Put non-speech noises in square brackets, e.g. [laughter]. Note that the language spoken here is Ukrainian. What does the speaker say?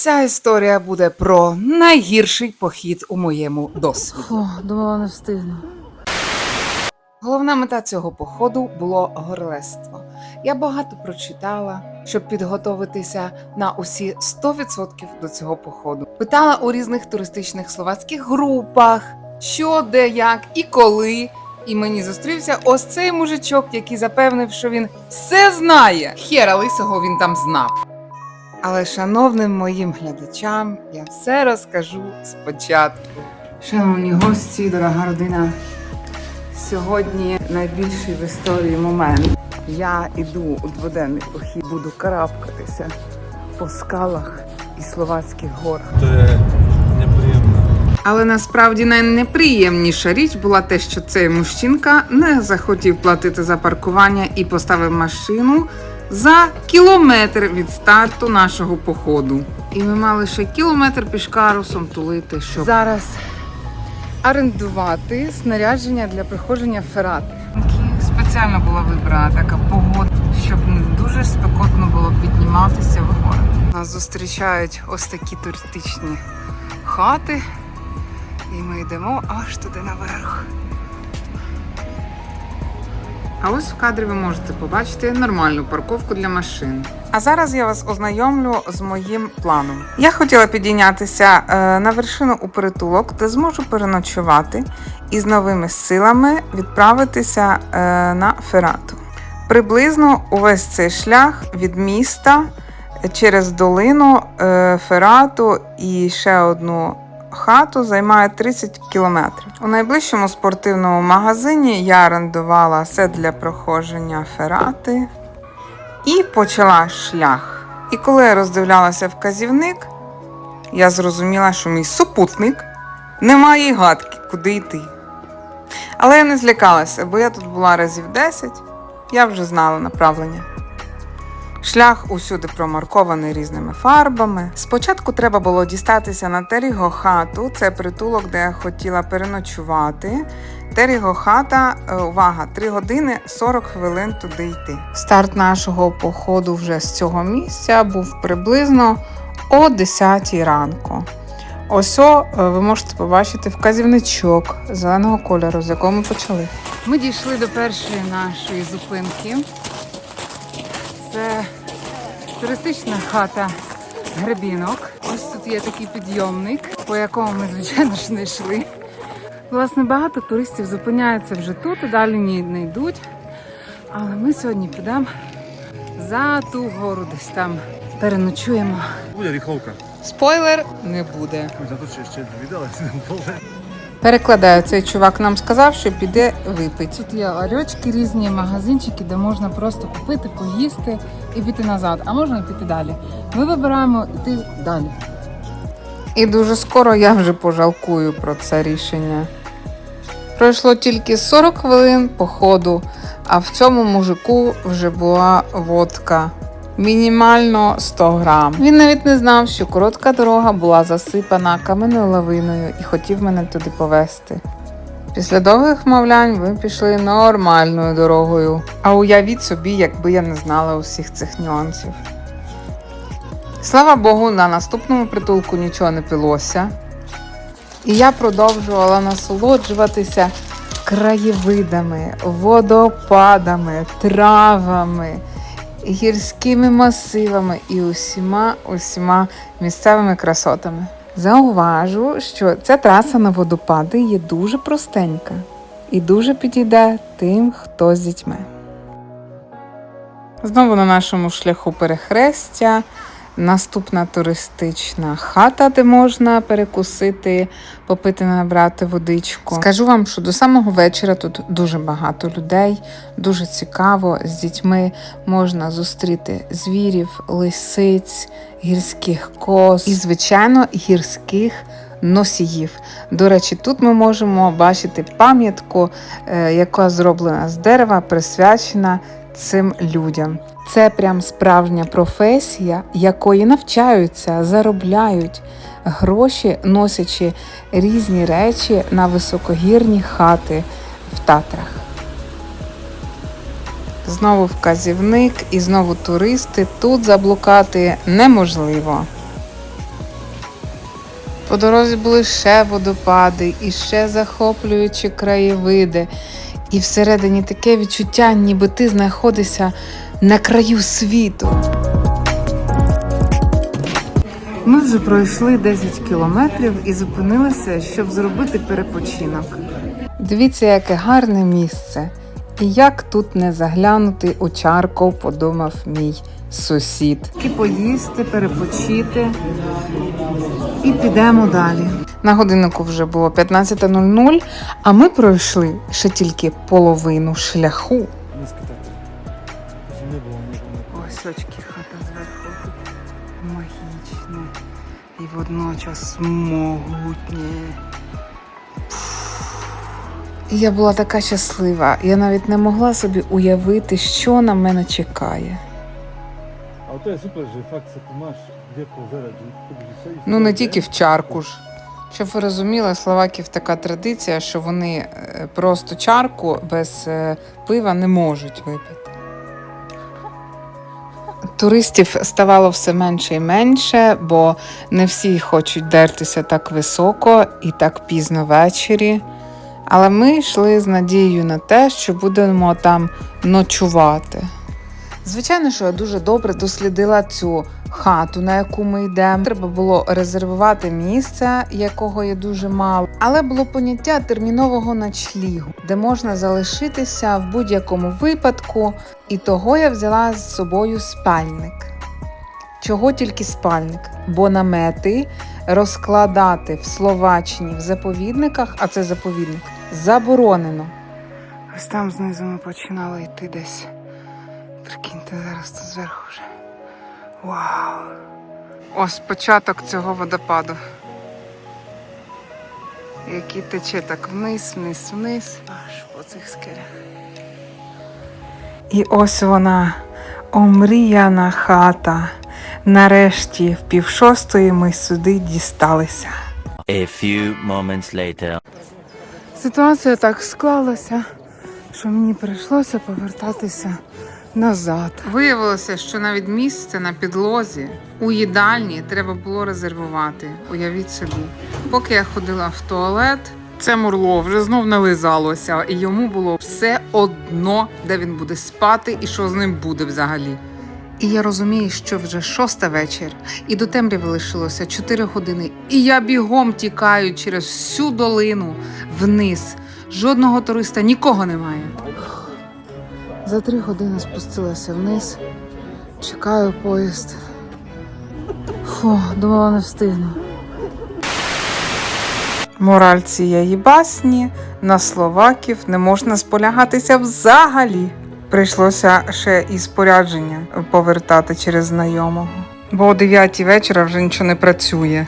Ця історія буде про найгірший похід у моєму досвіді. Фу, думала, не встигну. Головна мета цього походу було горлество. Я багато прочитала, щоб підготовитися на усі 100% до цього походу. Питала у різних туристичних словацьких групах, що, де, як і коли. І мені зустрівся ось цей мужичок, який запевнив, що він все знає. Хера лисого він там знав. Але шановним моїм глядачам я все розкажу спочатку. Шановні гості, дорога родина, Сьогодні найбільший в історії момент. Я іду у дводенний похід, буду карабкатися по скалах і словацьких горах. Je неприємно. Але насправді найнеприємніша річ була те, що цей мужчинка не захотів платити за паркування і поставив машину за кілометр від старту нашого походу. І ми мали ще кілометр пішкарусом тулити, щоб зараз орендувати снарядження для проходження ферати. Спеціально була вибрана така погода, щоб не дуже спекотно було підніматися в гори. Нас зустрічають ось такі туристичні хати, і ми йдемо аж туди наверх. А ось в кадрі ви можете побачити нормальну парковку для машин. А зараз я вас ознайомлю з моїм планом. Я хотіла підійнятися е, на вершину у притулок, де зможу переночувати і з новими силами відправитися е, на ферату. Приблизно увесь цей шлях від міста через долину е, ферату і ще одну хату займає 30 кілометрів. У найближчому спортивному магазині я орендувала сет для проходження ферати і почала шлях. І коли я роздивлялася вказівник, я зрозуміла, що мій супутник не має гадки, куди йти. Але я не злякалася, бо я тут була разів 10, я вже знала направлення. Шлях усюди промаркований різними фарбами. Спочатку треба було дістатися на Теріго хату, це притулок, де я хотіла переночувати. Теріго хата, е, увага, 3 години 40 хвилин туди йти. Старт нашого походу вже з цього місця був приблизно о 10 ранку. Ось о, е, ви можете побачити вказівничок зеленого кольору, з якого ми почали. Ми дійшли до першої нашої зупинки. Це туристична хата гребінок. Ось тут є такий підйомник, по якому ми, звичайно ж, не йшли. Власне, багато туристів зупиняються вже тут і далі ні не йдуть. Але ми сьогодні підемо за ту гору десь там переночуємо. Буде ріховка. Спойлер не буде. Зато ще ще віддали. [laughs] Перекладаю, цей чувак нам сказав, що піде випити. Тут є ларьочки різні, магазинчики, де можна просто купити, поїсти і піти назад, а можна піти далі. Ми вибираємо йти далі. І дуже скоро я вже пожалкую про це рішення. Пройшло тільки 40 хвилин походу, а в цьому мужику вже була водка. Мінімально 100 грам. Він навіть не знав, що коротка дорога була засипана каменною лавиною і хотів мене туди повезти. Після довгих мовлянь ми пішли нормальною дорогою. А уявіть собі, якби я не знала усіх цих нюансів. Слава Богу, на наступному притулку нічого не пилося. І я продовжувала насолоджуватися краєвидами, водопадами, травами, гірськими масивами і усіма усіма місцевими красотами. Зауважу, що ця траса на водопади є дуже простенька і дуже підійде тим, хто з дітьми. Знову на нашому шляху перехрестя. Наступна туристична хата, де можна перекусити, попити, набрати водичку. Скажу вам, що до самого вечора тут дуже багато людей, дуже цікаво. З дітьми можна зустріти звірів, лисиць, гірських коз і, звичайно, гірських носіїв. До речі, тут ми можемо бачити пам'ятку, е, яка зроблена з дерева, присвячена цим людям. Це прям справжня професія, якої навчаються, заробляють гроші, носячи різні речі на високогірні хати в Татрах. Знову вказівник і знову туристи. Тут заблукати неможливо. По дорозі були ще водопади і ще захоплюючі краєвиди. І всередині таке відчуття, ніби ти знаходишся на краю світу. Ми вже пройшли 10 кілометрів і зупинилися, щоб зробити перепочинок. Дивіться, яке гарне місце. І як тут не заглянути у чарку, подумав мій сусід. І поїсти, перепочити і підемо далі. На годиннику вже було 15.00, а ми пройшли ще тільки половину шляху. Ось очки хата зверху. Магічне і водночас могутнє. Я була така щаслива. Я навіть не могла собі уявити, що на мене чекає. А že tu budeš sedieť. Ну не тільки в чарку ж. Щоб ви розуміли, словаків така традиція, що вони е, просто чарку без е, пива не можуть випити. Туристів ставало все менше і менше, бо не всі хочуть дертися так високо і так пізно ввечері. Але ми йшли з надією на те, що будемо там ночувати. Звичайно, що я дуже добре дослідила цю хату, на яку ми йдемо. Треба було резервувати місце, якого є дуже мало. Але було поняття термінового ночлігу, де можна залишитися в будь-якому випадку. І того я взяла з собою спальник. Чого тільки спальник? Бо намети розкладати в Словаччині в заповідниках, а це заповідник, заборонено. Ось там знизу ми починали йти десь. Прикиньте, зараз тут зверху вже. Вау! Ось початок цього водопаду. Який тече так вниз, вниз, вниз. Аж по цих скелях. І ось вона, омріяна хата. Нарешті, в півшостої ми сюди дісталися. A few moments later. Ситуація так склалася, що мені прийшлося повертатися назад. Виявилося, що навіть місце на підлозі у їдальні треба було резервувати. Уявіть собі. Поки я ходила в туалет, це мурло вже знов нализалося, і йому було все одно, де він буде спати і що з ним буде взагалі. І я розумію, що вже шоста вечір, і до темряви лишилося 4 години. І я бігом тікаю через всю долину вниз. Жодного туриста, нікого немає. За три години спустилася вниз, чекаю поїзд. Фу, думала, не встигну. Мораль цієї басні на словаків не можна сполягатися взагалі. Прийшлося ще і спорядження повертати через знайомого. Бо о 9 вечора вже нічого не працює.